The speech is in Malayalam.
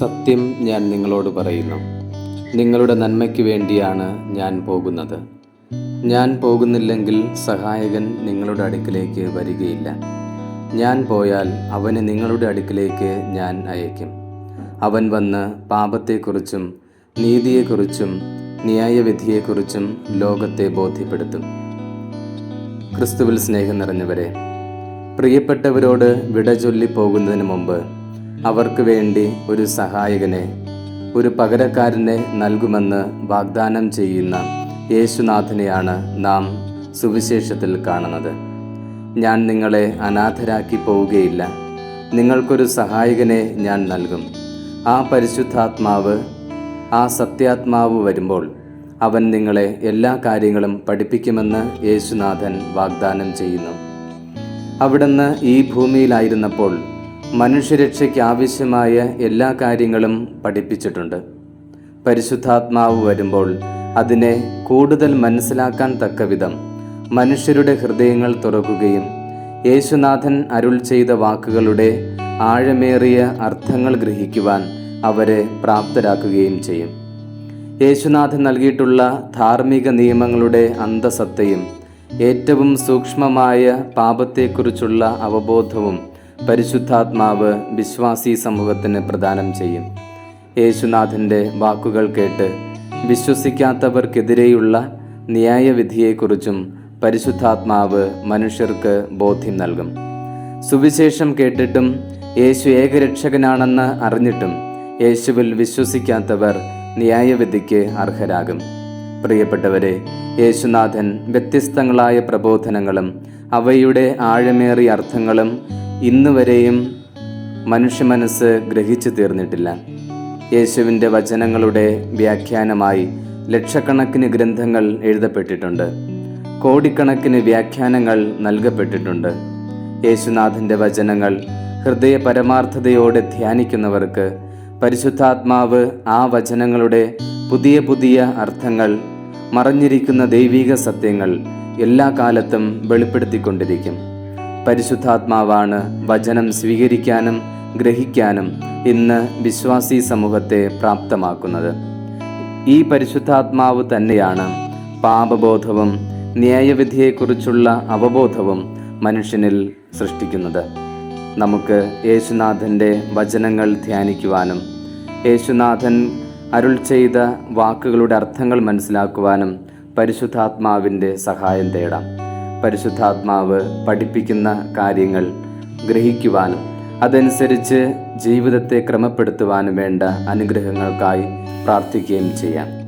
സത്യം ഞാൻ നിങ്ങളോട് പറയുന്നു. നിങ്ങളുടെ നന്മയ്ക്ക് വേണ്ടിയാണ് ഞാൻ പോകുന്നത്. ഞാൻ പോകുന്നില്ലെങ്കിൽ സഹായകൻ നിങ്ങളുടെ അടുക്കിലേക്ക് വരികയില്ല. ഞാൻ പോയാൽ അവനെ നിങ്ങളുടെ അടുക്കിലേക്ക് ഞാൻ അയക്കും അവൻ വന്ന് പാപത്തെക്കുറിച്ചും നീതിയെക്കുറിച്ചും ന്യായവിധിയെക്കുറിച്ചും ലോകത്തെ ബോധ്യപ്പെടുത്തും. ക്രിസ്തുവിൽ സ്നേഹം നിറഞ്ഞവരെ പ്രിയപ്പെട്ടവരോട് വിട ചൊല്ലി പോകുന്നതിന് മുമ്പ് അവർക്ക് വേണ്ടി ഒരു സഹായകനെ ഒരു പകരക്കാരനെ നൽകുമെന്ന് വാഗ്ദാനം ചെയ്യുന്ന യേശുനാഥനെയാണ് നാം സുവിശേഷത്തിൽ കാണുന്നത്. ഞാൻ നിങ്ങളെ അനാഥരാക്കി പോവുകയില്ല. നിങ്ങൾക്കൊരു സഹായകനെ ഞാൻ നൽകും. ആ പരിശുദ്ധാത്മാവ് ആ സത്യാത്മാവ് വരുമ്പോൾ അവൻ നിങ്ങളെ എല്ലാ കാര്യങ്ങളും പഠിപ്പിക്കുമെന്ന് യേശുനാഥൻ വാഗ്ദാനം ചെയ്യുന്നു. അവിടുന്ന് ഈ ഭൂമിയിലായിരുന്നപ്പോൾ മനുഷ്യരക്ഷയ്ക്ക് ആവശ്യമായ എല്ലാ കാര്യങ്ങളും പഠിപ്പിച്ചിട്ടുണ്ട്. പരിശുദ്ധാത്മാവ് വരുമ്പോൾ അതിനെ കൂടുതൽ മനസ്സിലാക്കാൻ തക്കവിധം മനുഷ്യരുടെ ഹൃദയങ്ങൾ തുറക്കുകയും യേശുനാഥൻ അരുൾ ചെയ്ത വാക്കുകളുടെ ആഴമേറിയ അർത്ഥങ്ങൾ ഗ്രഹിക്കുവാൻ അവരെ പ്രാപ്തരാക്കുകയും ചെയ്യും. യേശുനാഥൻ നൽകിയിട്ടുള്ള ധാർമ്മിക നിയമങ്ങളുടെ അന്തസത്തയും ഏറ്റവും സൂക്ഷ്മമായ പാപത്തെക്കുറിച്ചുള്ള അവബോധവും പരിശുദ്ധാത്മാവ് വിശ്വാസി സമൂഹത്തിന് പ്രദാനം ചെയ്യും. യേശുനാഥന്റെ വാക്കുകൾ കേട്ട് വിശ്വസിക്കാത്തവർക്കെതിരെയുള്ള ന്യായവിധിയെക്കുറിച്ചും പരിശുദ്ധാത്മാവ് മനുഷ്യർക്ക് ബോധ്യം നൽകും. സുവിശേഷം കേട്ടിട്ടും യേശു ഏകരക്ഷകനാണെന്ന് അറിഞ്ഞിട്ടും യേശുവിൽ വിശ്വസിക്കാത്തവർ ന്യായവിധിക്ക് അർഹരാകും. പ്രിയപ്പെട്ടവരെ യേശുനാഥൻ വ്യത്യസ്തങ്ങളായ പ്രബോധനങ്ങളും അവയുടെ ആഴമേറിയ അർത്ഥങ്ങളും ഇന്നുവരെയും മനുഷ്യ മനസ്സ് ഗ്രഹിച്ചു തീർന്നിട്ടില്ല. യേശുവിന്റെ വചനങ്ങളുടെ വ്യാഖ്യാനമായി ലക്ഷക്കണക്കിന് ഗ്രന്ഥങ്ങൾ എഴുതപ്പെട്ടിട്ടുണ്ട്. കോടിക്കണക്കിന് വ്യാഖ്യാനങ്ങൾ നൽകപ്പെട്ടിട്ടുണ്ട്. യേശുനാഥന്റെ വചനങ്ങൾ ഹൃദയ പരമാർത്ഥതയോടെ ധ്യാനിക്കുന്നവർക്ക് പരിശുദ്ധാത്മാവ് ആ വചനങ്ങളുടെ പുതിയ പുതിയ അർത്ഥങ്ങൾ മറഞ്ഞിരിക്കുന്ന ദൈവിക സത്യങ്ങൾ എല്ലാ കാലത്തും വെളിപ്പെടുത്തിക്കൊണ്ടിരിക്കും. പരിശുദ്ധാത്മാവാണ് വചനം സ്വീകരിക്കാനും ഗ്രഹിക്കാനും ഇന്ന് വിശ്വാസി സമൂഹത്തെ പ്രാപ്തമാക്കുന്നത്. ഈ പരിശുദ്ധാത്മാവ് തന്നെയാണ് പാപബോധവും ന്യായവിധിയെക്കുറിച്ചുള്ള അവബോധവും മനുഷ്യനിൽ സൃഷ്ടിക്കുന്നത്. നമുക്ക് യേശുനാഥന്റെ വചനങ്ങൾ ധ്യാനിക്കുവാനും യേശുനാഥൻ അരുൾ ചെയ്ത വാക്കുകളുടെ അർത്ഥങ്ങൾ മനസ്സിലാക്കുവാനും പരിശുദ്ധാത്മാവിന്റെ സഹായം തേടാം. പരിശുദ്ധാത്മാവ് പഠിപ്പിക്കുന്ന കാര്യങ്ങൾ ഗ്രഹിക്കുവാനും അതനുസരിച്ച് ജീവിതത്തെ ക്രമപ്പെടുത്തുവാനും വേണ്ട അനുഗ്രഹങ്ങൾക്കായി പ്രാർത്ഥിക്കുകയും ചെയ്യാം.